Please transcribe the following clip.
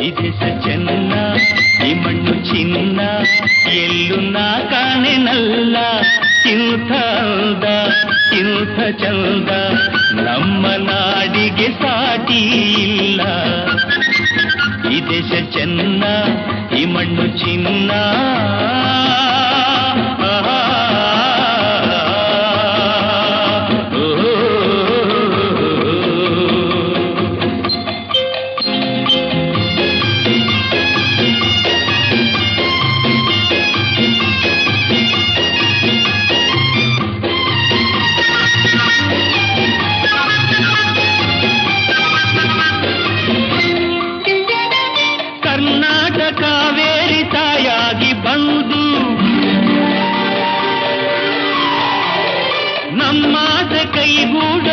ದೇಶ ಚೆನ್ನ, ಈ ಮಣ್ಣು ಚಿನ್ನ, ಎಲ್ಲೂ ನಾ ಕಾಣೆನಲ್ಲ ಇಂಥ ಅಂದ ಇಂಥ ಚಂದ, ನಮ್ಮ ನಾಡಿಗೆ ಸಾಟಿ ಇಲ್ಲ. ದೇಶ ಚೆನ್ನ, ಈ ಮಣ್ಣು ಚಿನ್ನ. ಕರ್ನಾಟಕ ಕಾವೇರಿ ತಾಯಾಗಿ ಬಂದು ನಮ್ಮಾದ ಕೈಗೂಡೋ